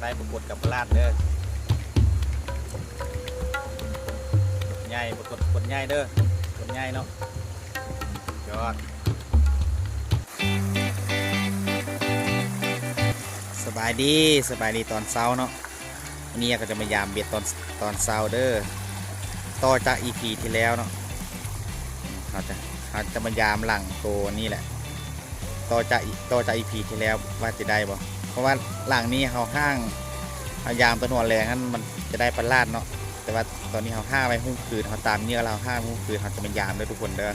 ได้ปรากฏกับลาดเด้อใหญ่ปรากฏกดใหญ่เด้อกดใหญ่เนาะยอดสบายดีสบายดีตอนเช้าเนาะวันนี้ก็จะมายามเบ็ดตอนตอนเช้าเด้อต่อจากอีพีที่แล้วเนาะเราจะเราจะมายามหลังตัวนี่แหละ ต่อจากอีต่อจากอีพีที่แล้วว่าจะได้บ่เพราะว่าหลังนี้เขาห้างพยายามตัวหนวดแรงนั้นมันจะได้ปลาลาดเนาะแต่ว่าตอนนี้เขาห้างไว้หุ้มคืนเขาตามเนี่ยเราห้างหุ้มคืนเขาจะเป็นยามเด้อทุกคนเด้อ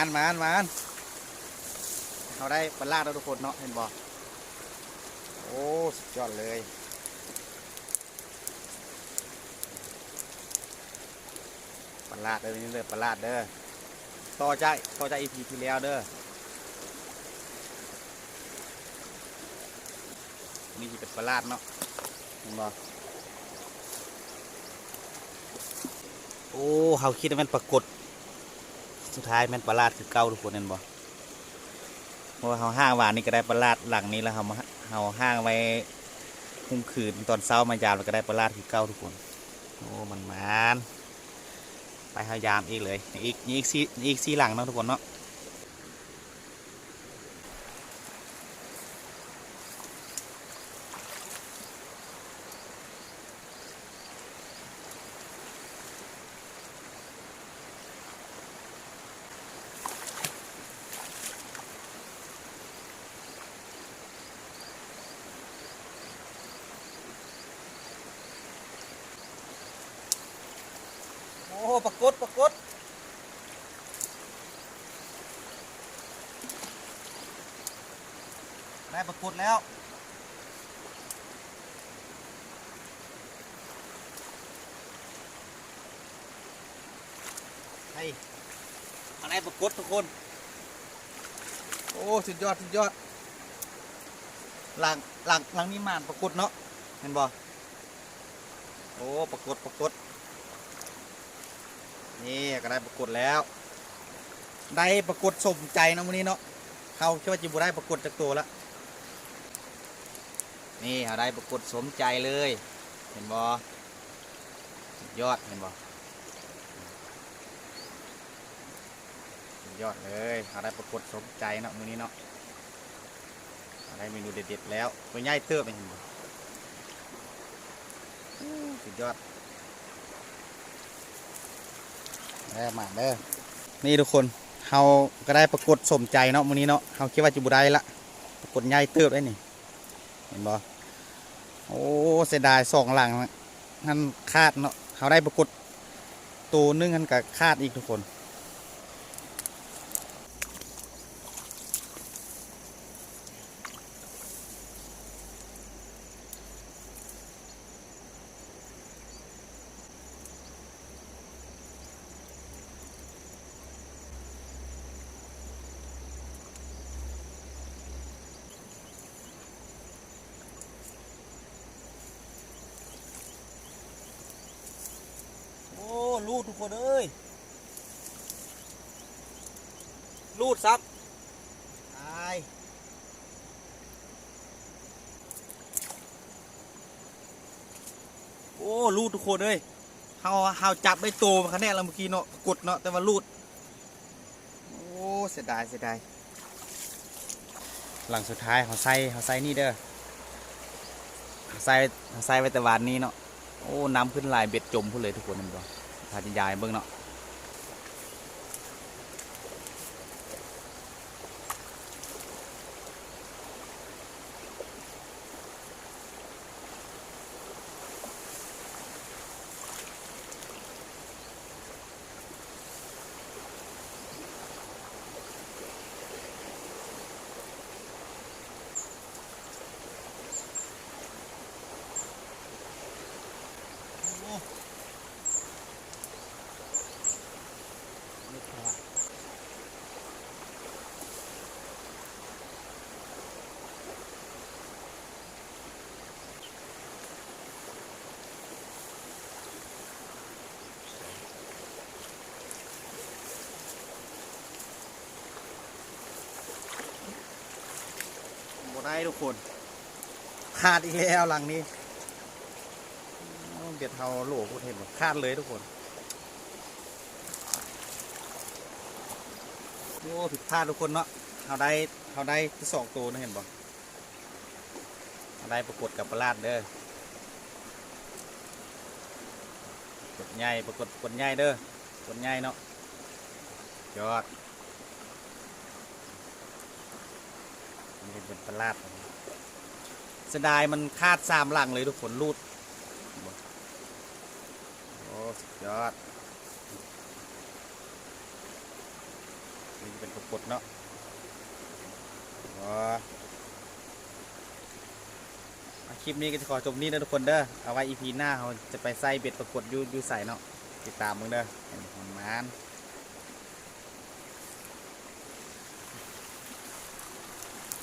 านมานมานเราได้ปลาลาดแล้วทุกคนเนาะเห็นบ่โอ้สุดยอดเลยปลาลาดเด้อนี่เลยปลาลาดเด้อต่อใจต่อใจอีพีที่แล้วเด้อนี่สิเป็นปลาลาดเนาะเห็นบ่โอ้เขาคิดว่ามันปรากฏ สุดท้ายแม่นปลาลาดคือเก้าทุกคนเห็นบ่เพราะว่าเขาห้างวานนี่ก็ได้ปลาลาดหลังนี้แล้วเขาเขาห้างไว้คุ้มคืนตอนเช้ามายามแล้วก็ได้ปลาลาดคือเก้าทุกคนโอ้มันมานไปพยายามอีกเลยอีกอีกซี่อีกซี่หลังเนาะทุกคนเนาะ ปรากฏปรากฏได้ปรากฏแล้วไอ้อะไรปรากฏทุกคน โอ้สุดยอดสุดยอด หลังหลังหลังนี้มานปรากฏเนาะเห็นบ่โอ้ปรากฏปรากฏ นี่ก็ได้ปรากฏแล้ว ได้ปรากฏสมใจนะมื้อนี้เนาะเขาคิดว่าจิบุได้ปรากฏจากตัวแล้วนี่เขาได้ปรากฏสมใจเลย เห็นบ่สุดยอดเห็นบ่สุดยอดเลยเขาได้ปรากฏสมใจเนาะมือนี้เนาะเขาได้เมนูเด็ดๆแล้วตัวใหญ่เติบเห็นบอสุดยอด ได้มาเด้อนี่ทุกคนเฮาก็ได้ปรากฏสมใจเนาะมื้อนี้เนาะเฮาคิดว่าจะบ่ได้ละปรากฏใหญ่เติบได้นี่ เห็นบ่โอ้เสียดายสองหลังนั่นคาดเนาะเขาได้ปรากฏตัวนึงกันกับคาดอีกทุกคน ทุกคนเอ้ยลูดซับตายโอ้ลูดทุกคนเอ้ยเฮาเฮาจับได้โตมาคะแนนแล้วเมื่อกี้เนาะกดเนาะแต่ว่าลูด โอ้เสียดายเสียดายหลังสุดท้ายเขาใส่เขาใส่นี่เด้อเขาใส่เขาใส่ไว้แต่วานนี้เนาะโอ้น้ำขึ้นลายเบ็ดจมพุ่นเลยทุกคนเห็นบ่ พาจิยายเบิ่งเนาะ ได้ทุกคนขาดอีกแล้วหลังนี้เบียดเทาโหลพูดเห็นบ่ขาดเลยทุกคนโอ้ผิดพลาดทุกคนเนาะเขาได้เขาได้ที่สองตัวนะเห็นบ่เขาได้ประกฏกับประหลาดเด้อกดใหญ่ประกฏกดใหญ่เด้อกดใหญ่เนาะยอด นี่เป็นประลาดเสียดายมันคาดสามหลังเลยทุกคนรูดโอ้สุดยอดนี่เป็นปรากเนาะว้าคลิปนี้ก็จะขอจบนี้นะทุกคนเด้อ เอาไว้อีพีหน้าเราจะไปใส่เบ็ดปรากฏอยูยูใส่เนาะ ติดตามมึงเด้อมันมาน